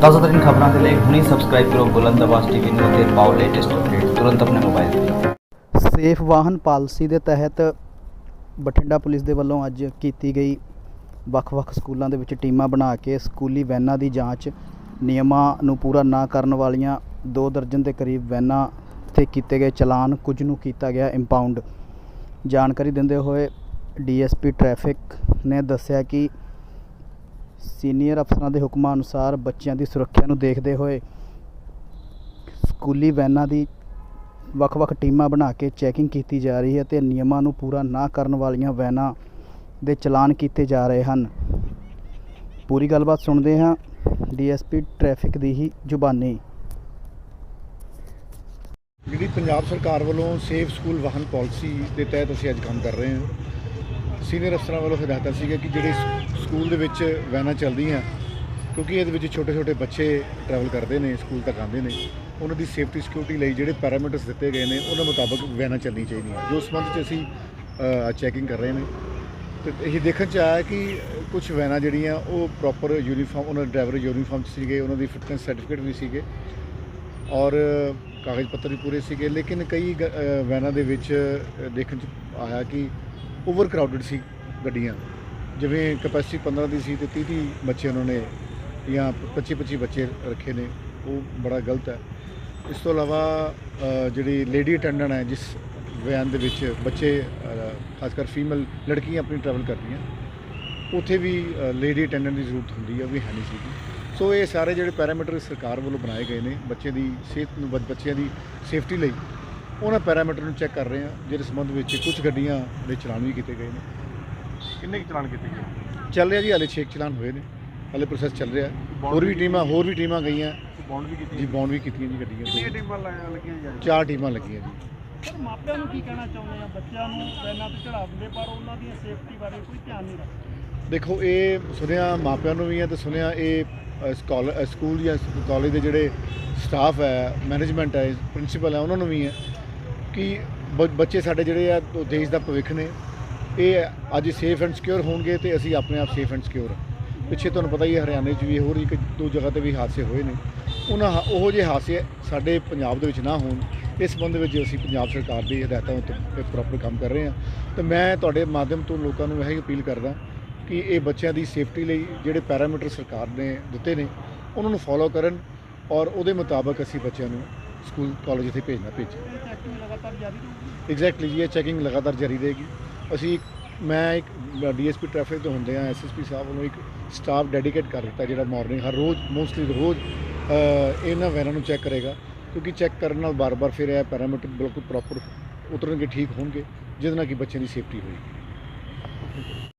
ਤਾਜ਼ਾ ਖਬਰਾਂ ਦੇ ਲਈ ਹੁਣੀ ਸਬਸਕ੍ਰਾਈਬ ਕਰੋ ਬੁਲੰਦ ਆਵਾਜ਼ ਟੀਵੀ ਨੂੰ ਅਤੇ ਪਾਓ ਲੇਟੈਸਟ ਅਪਡੇਟ ਤੁਰੰਤ ਆਪਣੇ ਮੋਬਾਈਲ ਤੇ। ਸੇਫ ਵਾਹਨ ਪਾਲਿਸੀ ਦੇ ਤਹਿਤ ਬਠਿੰਡਾ ਪੁਲਿਸ ਦੇ ਵੱਲੋਂ ਅੱਜ ਕੀਤੀ ਗਈ ਵੱਖ-ਵੱਖ ਸਕੂਲਾਂ ਦੇ ਵਿੱਚ ਟੀਮਾਂ ਬਣਾ ਕੇ ਸਕੂਲੀ ਵੈਨਾਂ ਦੀ ਜਾਂਚ। ਨਿਯਮਾਂ ਨੂੰ ਪੂਰਾ ਨਾ ਕਰਨ ਵਾਲੀਆਂ ਦੋ ਦਰਜਨ ਦੇ ਕਰੀਬ ਵੈਨਾਂ ਤੇ ਕੀਤੇ ਗਏ ਚਲਾਨ ਕੁਝ ਨੂੰ ਕੀਤਾ ਗਿਆ ਇੰਪਾਊਂਡ ਜਾਣਕਾਰੀ ਦਿੰਦੇ ਹੋਏ ਡੀਐਸਪੀ ਟ੍ਰੈਫਿਕ ਨੇ ਦੱਸਿਆ ਕਿ ਸੀਨੀਅਰ ਅਫਸਰਾਂ ਦੇ ਹੁਕਮਾਂ ਅਨੁਸਾਰ ਬੱਚਿਆਂ ਦੀ ਸੁਰੱਖਿਆ ਨੂੰ ਦੇਖਦੇ ਹੋਏ ਸਕੂਲੀ ਵੈਨਾਂ ਦੀ ਵੱਖ-ਵੱਖ ਟੀਮਾਂ ਬਣਾ ਕੇ ਚੈਕਿੰਗ ਕੀਤੀ ਜਾ ਰਹੀ ਹੈ ਤੇ ਨਿਯਮਾਂ ਨੂੰ ਪੂਰਾ ਨਾ ਕਰਨ ਵਾਲੀਆਂ ਵੈਨਾਂ ਦੇ ਚਲਾਨ ਕੀਤੇ ਜਾ ਰਹੇ ਹਨ। ਪੂਰੀ ਗੱਲਬਾਤ ਸੁਣਦੇ ਹਾਂ ਡੀਐਸਪੀ ਟ੍ਰੈਫਿਕ ਦੀ ਹੀ ਜ਼ੁਬਾਨੀ। ਜਿਹੜੀ ਪੰਜਾਬ ਸਰਕਾਰ ਵੱਲੋਂ ਸੇਫ ਸਕੂਲ ਵਾਹਨ ਪਾਲਿਸੀ ਦੇ ਤਹਿਤ ਅਸੀਂ ਅੱਜ ਕੰਮ ਕਰ ਰਹੇ ਹਾਂ। ਸੀਨੀਅਰ ਅਫਸਰਾਂ ਵੱਲੋਂ ਹਦਾਇਤਾਂ ਸੀਗਾ ਕਿ ਜਿਹੜੇ ਸਕੂਲ ਦੇ ਵਿੱਚ ਵੈਨਾਂ ਚੱਲਦੀਆਂ, ਕਿਉਂਕਿ ਇਹਦੇ ਵਿੱਚ ਛੋਟੇ ਛੋਟੇ ਬੱਚੇ ਟਰੈਵਲ ਕਰਦੇ ਨੇ, ਸਕੂਲ ਤੱਕ ਆਉਂਦੇ ਨੇ, ਉਹਨਾਂ ਦੀ ਸੇਫਟੀ ਸਿਕਿਉਰਿਟੀ ਲਈ ਜਿਹੜੇ ਪੈਰਾਮੀਟਰਸ ਦਿੱਤੇ ਗਏ ਨੇ, ਉਹਨਾਂ ਮੁਤਾਬਕ ਵੈਨਾਂ ਚੱਲਣੀ ਚਾਹੀਦੀਆਂ। ਜੋ ਸੰਬੰਧ 'ਚ ਅਸੀਂ ਚੈਕਿੰਗ ਕਰ ਰਹੇ ਨੇ। ਤੇ ਇਹ ਦੇਖਣ 'ਚ ਆਇਆ ਕਿ ਕੁਝ ਵੈਨਾਂ ਜਿਹੜੀਆਂ, ਉਹ ਪ੍ਰੋਪਰ ਯੂਨੀਫਾਰਮ ਉਹਨਾਂ ਡਰਾਈਵਰ ਯੂਨੀਫਾਰਮ 'ਚ ਸੀਗੇ, ਉਹਨਾਂ ਦੀ ਫਿਟਨੈਸ ਸਰਟੀਫਿਕੇਟ ਵੀ ਸੀਗੇ, ਔਰ ਕਾਗਜ਼ ਪੱਤਰ ਵੀ ਪੂਰੇ ਸੀਗੇ। ਲੇਕਿਨ ਕਈ ਗ- ਵੈਨਾਂ ਦੇ ਵਿੱਚ ਦੇਖਣ ਚ ਆਇਆ ਕਿ ਓਵਰ ਕਰਾਊਡਡ ਸੀ ਗੱਡੀਆਂ। ਜਿਵੇਂ ਕਪੈਸਿਟੀ 15 ਦੀ ਸੀ ਤੇ 30 30 ਬੱਚੇ ਉਹਨਾਂ ਨੇ ਜਾਂ 25 25 ਬੱਚੇ ਰੱਖੇ ਨੇ, ਉਹ ਬੜਾ ਗਲਤ ਹੈ। ਇਸ ਤੋਂ ਇਲਾਵਾ ਜਿਹੜੀ ਲੇਡੀ ਅਟੈਂਡੈਂਟ ਹੈ, ਜਿਸ ਵੈਨ ਦੇ ਵਿੱਚ ਬੱਚੇ ਖਾਸ ਕਰ ਫੀਮੇਲ ਲੜਕੀਆਂ ਆਪਣੀ ਟਰੈਵਲ ਕਰਦੀਆਂ ਉੱਥੇ ਵੀ ਲੇਡੀ ਅਟੈਂਡੈਂਟ ਦੀ ਜ਼ਰੂਰਤ ਹੁੰਦੀ ਹੈ, ਉਹ ਵੀ ਹੈ ਨਹੀਂ ਸੀਗੀ। ਸੋ ਇਹ ਸਾਰੇ ਜਿਹੜੇ ਪੈਰਾਮੀਟਰ ਸਰਕਾਰ ਵੱਲੋਂ ਬਣਾਏ ਗਏ ਨੇ, ਬੱਚੇ ਦੀ ਸਿਹਤ ਨੂੰ ਬੱਚ- ਬੱਚਿਆਂ ਦੀ ਸੇਫਟੀ ਲਈ ਉਹਨਾਂ ਪੈਰਾਮੀਟਰ ਨੂੰ ਚੈੱਕ ਕਰ ਰਹੇ ਹਾਂ ਜਿਹਦੇ ਸੰਬੰਧ ਵਿੱਚ ਕੁਝ ਗੱਡੀਆਂ ਦੇ ਚਲਾਨ ਵੀ ਕੀਤੇ ਗਏ ਨੇ। ਕਿੰਨੇ ਕੁ ਚਲਾਨ ਕੀਤੇ ਗਏ? ਚੱਲ ਰਿਹਾ ਜੀ ਹਾਲੇ 6 ਚਲਾਨ ਹੋਏ ਨੇ। ਹਾਲੇ ਪ੍ਰੋਸੈਸ ਚੱਲ ਰਿਹਾ। ਹੋਰ ਵੀ ਟੀਮਾਂ ਹੋਰ ਵੀ ਟੀਮਾਂ ਗਈਆਂ। ਬੌਂਡ ਵੀ ਕੀਤੀ ਜੀ ਬੌਂਡ ਵੀ ਕੀਤੀਆਂ ਜੀ ਕਿੰਨੀਆਂ ਗੱਡੀਆਂ ਤੇ। ਟੀਮਾਂ ਲਾਇਆ ਲੱਗੀਆਂ ਜਾ ਚਾਰ ਟੀਮਾਂ ਲੱਗੀਆਂ ਜੀ। ਸਰ ਮਾਪਿਆਂ ਨੂੰ ਕੀ ਕਹਿਣਾ ਚਾਹੁੰਦੇ ਆ? ਬੱਚਿਆਂ ਨੂੰ ਵੈਨਾਂ ਤੇ ਚੜਾ ਦਿੰਦੇ ਪਰ ਉਹਨਾਂ ਦੀ ਸੇਫਟੀ ਬਾਰੇ ਕੋਈ ਧਿਆਨ ਨਹੀਂ ਰੱਖਦੇ। ਦੇਖੋ ਇਹ ਸੁਣਿਆ ਮਾਪਿਆਂ ਨੂੰ ਵੀ ਹੈ ਤੇ ਸੁਣਿਆ ਇਹ ਅ, ਸਕਾਲ ਅ, ਸਕੂਲ ਜਾਂ ਕਾਲਜ ਦੇ ਜਿਹੜੇ ਸਟਾਫ ਹੈ ਮੈਨੇਜਮੈਂਟ ਹੈ ਪ੍ਰਿੰਸੀਪਲ ਹੈ ਉਹਨਾਂ ਨੂੰ ਵੀ ਹੈ ਕਿ ਬ- ਬੱਚੇ ਸਾਡੇ ਜਿਹੜੇ ਆ, ਉਹ ਦੇਸ਼ ਦਾ ਭਵਿੱਖ ਨੇ। ਇਹ ਅੱਜ ਸੇਫ ਐਂਡ ਸਿਕਿਉਰ ਹੋਣਗੇ ਤੇ ਅਸੀਂ ਆਪਣੇ ਆਪ ਸੇਫ ਐਂਡ ਸਿਕਿਉਰ ਪਿੱਛੇ ਤੁਹਾਨੂੰ ਪਤਾ ਹੀ ਹੈ, ਹਰਿਆਣੇ 'ਚ ਵੀ ਹੋਰ ਇੱਕ ਦੋ ਜਗ੍ਹਾ ਤੇ ਵੀ ਹਾਦਸੇ ਹੋਏ ਨੇ। ਉਹਨਾਂ ਹਾ- ਉਹੋ ਜਿਹੇ ਹਾਦਸੇ ਸਾਡੇ ਪੰਜਾਬ ਦੇ ਵਿੱਚ ਨਾ ਹੋਣ। ਇਸ ਸੰਬੰਧ ਵਿੱਚ ਅਸੀਂ ਪੰਜਾਬ ਸਰਕਾਰ ਦੀ ਹਦਾਇਤਾਂ ਉੱਤੇ ਪ੍ਰੋਪਰ ਕੰਮ ਕਰ ਰਹੇ ਹਾਂ। ਤੇ ਮੈਂ ਤੁਹਾਡੇ ਮਾਧਿਅਮ ਤੋਂ ਲੋਕਾਂ ਨੂੰ ਇਹ ਅਪੀਲ ਕਰਦਾ ਕਿ ਇਹ ਬੱਚਿਆਂ ਦੀ ਸੇਫਟੀ ਲਈ ਜਿਹੜੇ ਪੈਰਾਮੀਟਰ ਸਰਕਾਰ ਨੇ ਦਿੱਤੇ ਨੇ, ਉਹਨਾਂ ਨੂੰ ਫੋਲੋ ਕਰਨ ਔਰ ਉਹਦੇ ਮੁਤਾਬਕ ਅਸੀਂ ਬੱਚਿਆਂ ਨੂੰ ਸਕੂਲ ਕਾਲਜ ਇੱਥੇ ਭੇਜਣਾ ਭੇਜੀਏ ਐਗਜ਼ੈਕਟਲੀ ਜੀ, ਇਹ ਚੈਕਿੰਗ ਲਗਾਤਾਰ ਜਾਰੀ ਰਹੇਗੀ। ਅਸੀਂ ਮੈਂ ਇੱਕ ਡੀਐਸਪੀ ਟ੍ਰੈਫਿਕ ਤੋਂ ਹੁੰਦੇ ਆ ਐਸਐਸਪੀ ਸਾਹਿਬ ਵੱਲੋਂ ਇੱਕ ਸਟਾਫ ਡੈਡੀਕੇਟ ਕਰ ਦਿੱਤਾ ਜਿਹੜਾ ਮਾਰਨਿੰਗ ਹਰ ਰੋਜ਼ ਮੋਸਟਲੀ ਰੋਜ਼ ਇਹਨਾਂ ਵੈਨਾਂ ਨੂੰ ਚੈੱਕ ਕਰੇਗਾ। ਕਿਉਂਕਿ ਚੈੱਕ ਕਰਨ ਨਾਲ ਬਾਰ-ਬਾਰ ਫਿਰ ਇਹ ਪੈਰਾਮੀਟਰ ਬਿਲਕੁਲ ਪ੍ਰੋਪਰ ਉਤਰਨਗੇ, ਠੀਕ ਹੋਣਗੇ, ਜਿਹਦੇ ਨਾਲ ਕਿ ਬੱਚਿਆਂ ਦੀ ਸੇਫਟੀ ਹੋਏਗੀ।